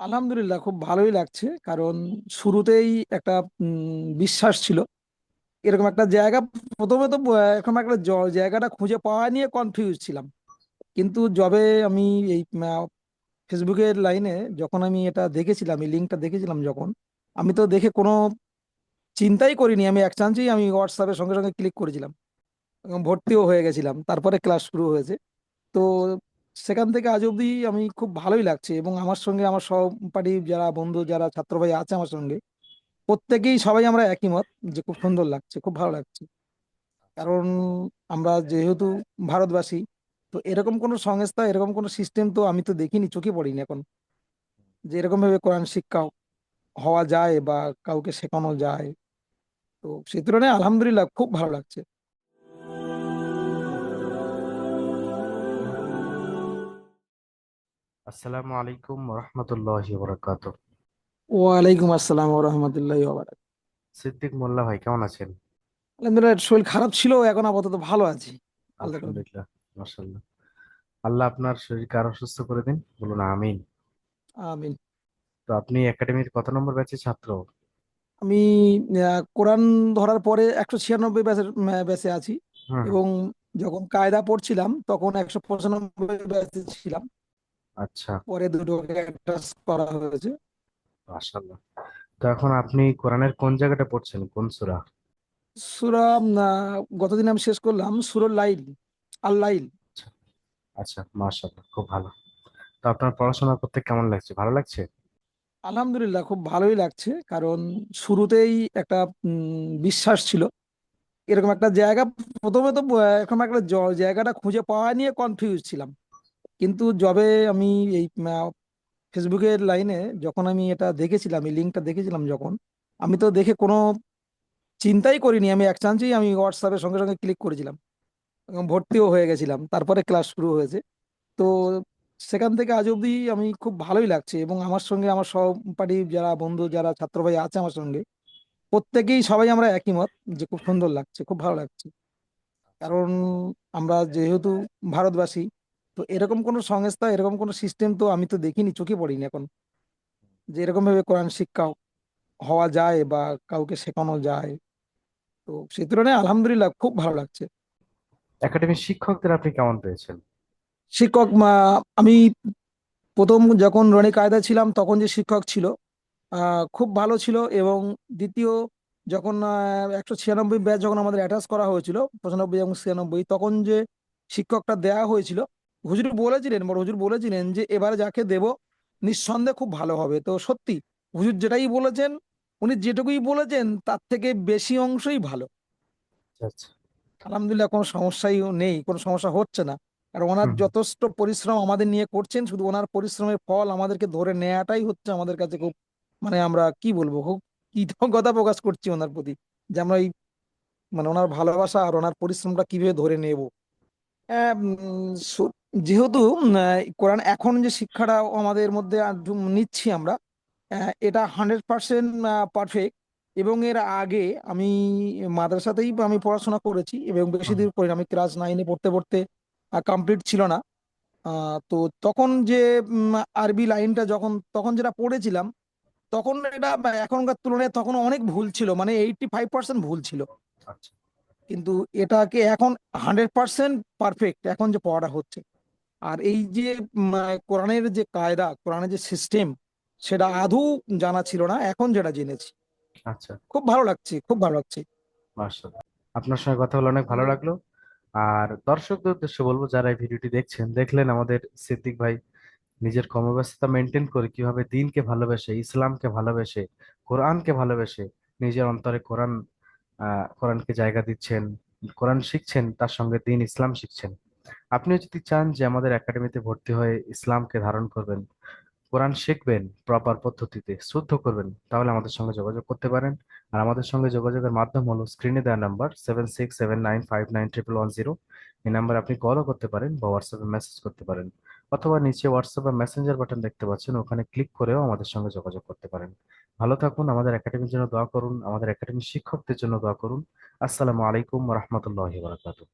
আলহামদুলিল্লাহ খুব ভালোই লাগছে। কারণ শুরুতেই একটা বিশ্বাস ছিল। এরকম একটা জায়গা প্রথমে তো এরকম একটা জায়গাটা খুঁজে পাওয়া নিয়ে কনফিউজ ছিলাম। কিন্তু যবে আমি এই ফেসবুকের লাইনে যখন আমি এটা দেখেছিলাম এই লিঙ্কটা দেখেছিলাম যখন আমি তো দেখে কোনো চিন্তাই করিনি। আমি এক চান্সেই আমি হোয়াটসঅ্যাপের সঙ্গে সঙ্গে ক্লিক করেছিলাম। এবং ভর্তিও হয়ে গেছিলাম। তারপরে ক্লাস শুরু হয়েছে। তো সেখান থেকে আজ অবধি আমি খুব ভালোই লাগছে এবং আমার সঙ্গে আমার সহপাঠী যারা বন্ধু যারা ছাত্র ভাই আছে আমার সঙ্গে, প্রত্যেকেই সবাই আমরা একই মত যে খুব সুন্দর লাগছে, খুব ভালো লাগছে। কারণ আমরা যেহেতু ভারতবাসী, তো এরকম কোনো সংস্থা, এরকম কোনো সিস্টেম তো আমি তো দেখিনি, চোখে পড়িনি এখন। যে এরকম ভাবে কোরআন শিক্ষা হওয়া যায় বা কাউকে শেখানো যায়, তো সেই তুলনায় আলহামদুলিল্লাহ খুব ভালো লাগছে। আসসালামু আলাইকুম রহমতুল্লাহি বরকাত ওয়ালাইকুম আসসালাম রহমতুল্লাহ সিদ্দিক মোল্লা ভাই কেমন আছেন? আলহামদুলিল্লাহ শরীর খারাপ ছিল এখন আপাতত ভালো আছি। আলহামদুলিল্লাহ মাশাআল্লাহ। আল্লাহ আপনার শরীরকে আরও সুস্থ করে দিন বলুন আমিন। আমিন। তো আপনি একাডেমির কত নম্বর ব্যাচের ছাত্র? আমি আহ, কোরআন ধরার পরে একশো ছিয়ানব্বই ব্যাচের ব্যাচে আছি। হুম। এবং যখন কায়দা পড়ছিলাম তখন একশো পঁচানব্বই ব্যাচে ছিলাম। আচ্ছা। পরে দুটো করা হয়েছে। মাশাআল্লাহ। তো এখন আপনি কোরআনের কোন জায়গাটা পড়ছেন? কোন সূরা? সুরা গতদিন আমি শেষ করলাম সুরল লাইল আল লাইল। আচ্ছা আচ্ছা মাশাআল্লাহ খুব ভালো। তো আপনার পড়াশোনা করতে কেমন লাগছে? ভালো লাগছে? আলহামদুলিল্লাহ খুব ভালোই লাগছে। কারণ শুরুতেই একটা বিশ্বাস ছিল। এরকম একটা জায়গা প্রথমে তো এরকম একটা জায়গাটা খুঁজে পাওয়া নিয়ে কনফিউজ ছিলাম। কিন্তু যবে আমি এই ফেসবুকের লাইনে যখন আমি এটা দেখেছিলাম, এই লিঙ্কটা দেখেছিলাম যখন, আমি তো দেখে কোনো চিন্তাই করিনি। আমি এক চান্সেই আমি হোয়াটসঅ্যাপের সঙ্গে সঙ্গে ক্লিক করেছিলাম। ভর্তিও হয়ে গেছিলাম। তারপরে ক্লাস শুরু হয়েছে। তো সেখান থেকে আজ অবধি আমি খুব ভালোই লাগছে। এবং আমার সঙ্গে আমার সহপাঠী যারা, বন্ধু যারা, ছাত্র ভাই আছে আমার সঙ্গে, প্রত্যেকেই সবাই আমরা একই মত যে খুব সুন্দর লাগছে, খুব ভালো লাগছে। কারণ আমরা যেহেতু ভারতবাসী তো এরকম কোনো সংস্থা এরকম কোনো সিস্টেম তো আমি তো দেখিনি চোখে পড়িনি এখন। যে এরকম ভাবে কোরআন শিক্ষা হওয়া যায় বা কাউকে শেখানো যায় তো সেই তুলনায় আলহামদুলিল্লাহ খুব ভালো লাগছে। একাডেমির শিক্ষকদের আপনি কেমন পেয়েছেন? শিক্ষক আমি প্রথম যখন রনি কায়দা ছিলাম তখন যে শিক্ষক ছিল খুব ভালো ছিল এবং দ্বিতীয় যখন একশো ছিয়ানব্বই ব্যাচ যখন আমাদের অ্যাটাচ করা হয়েছিল পঁচানব্বই এবং ছিয়ানব্বই তখন যে শিক্ষকটা দেয়া হয়েছিল হুজুর বলেছিলেন বড় হুজুর বলেছিলেন যে এবারে যাকে দেব নিঃসন্দেহে খুব ভালো হবে। তো সত্যি হুজুর যেটাই বলেছেন উনি যেটুকুই বলেছেন তার থেকে বেশি অংশই ভালো। আচ্ছা আলহামদুলিল্লাহ কোনো সমস্যাই নেই কোনো সমস্যা হচ্ছে না। আর ওনার যথেষ্ট পরিশ্রম আমাদের নিয়ে করছেন শুধু ওনার পরিশ্রমের ফল আমাদেরকে ধরে নেওয়াটাই হচ্ছে আমাদের কাছে খুব মানে আমরা কি বলব খুব কৃতজ্ঞতা প্রকাশ করছি ওনার প্রতি যে আমরা এই মানে ওনার ভালোবাসা আর ওনার পরিশ্রমটা কীভাবে ধরে নেব। সু- যেহেতু কোরআন এখন যে শিক্ষাটা আমাদের মধ্যে নিচ্ছি আমরা এটা হান্ড্রেড পার্সেন্ট পারফেক্ট এবং এর আগে আমি মাদ্রাসাতেই আমি পড়াশোনা করেছি এবং বেশি দূর পড়িনি আমি ক্লাস নাইনে পড়তে পড়তে কমপ্লিট ছিল না। তো তখন যে আরবি লাইনটা যখন তখন যেটা পড়েছিলাম তখন এটা এখনকার তুলনায় তখন অনেক ভুল ছিল। মানে এইটটি ফাইভ পার্সেন্ট ভুল ছিল। আচ্ছা। কিন্তু এটাকে এখন হান্ড্রেড পার্সেন্ট পারফেক্ট এখন যে পড়াটা হচ্ছে। আর এই যে কোরআনের যে কায়দা কোরআনের যে সিস্টেম সেটা আদৌ জানা ছিল না এখন যেটা জেনেছি। আচ্ছা। খুব ভালো লাগছে খুব ভালো লাগছে। আপনার সঙ্গে কথা বলে অনেক ভালো লাগল। আর দর্শকদের উদ্দেশ্যে বলব যারা এই ভিডিওটি দেখছেন দেখলেন আমাদের সিদ্দিক ভাই নিজের কর্মব্যস্ততা মেনটেন করে কীভাবে দিনকে ভালোবেসে ইসলামকে ভালোবেসে কোরআনকে ভালোবেসে নিজের অন্তরে কোরআন আহ কোরআনকে জায়গা দিচ্ছেন কোরআন শিখছেন তার সঙ্গে দিন ইসলাম শিখছেন। আপনিও যদি চান যে আমাদের একাডেমিতে ভর্তি হয়ে ইসলামকে ধারণ করবেন, কোরআন শিখবেন প্রপার পদ্ধতিতে, শুদ্ধ করবেন, তাহলে আমাদের সঙ্গে যোগাযোগ করতে পারেন। আর আমাদের সঙ্গে যোগাযোগের মাধ্যম হলো স্ক্রিনে দেওয়া number seven six seven nine five nine triple one zero এই নাম্বারে আপনি কলও করতে পারেন বা হোয়াটসঅ্যাপে মেসেজ করতে পারেন। অথবা নিচে হোয়াটসঅ্যাপ বা মেসেঞ্জার বাটন দেখতে পাচ্ছেন, ওখানে ক্লিক করেও আমাদের সঙ্গে যোগাযোগ করতে পারেন। ভালো থাকুন, আমাদের একাডেমির জন্য দোয়া করুন, আমাদের একাডেমির শিক্ষকদের জন্য দোয়া করুন। আসসালামু আলাইকুম রহমতুল্লাহ বারাকাতুহু।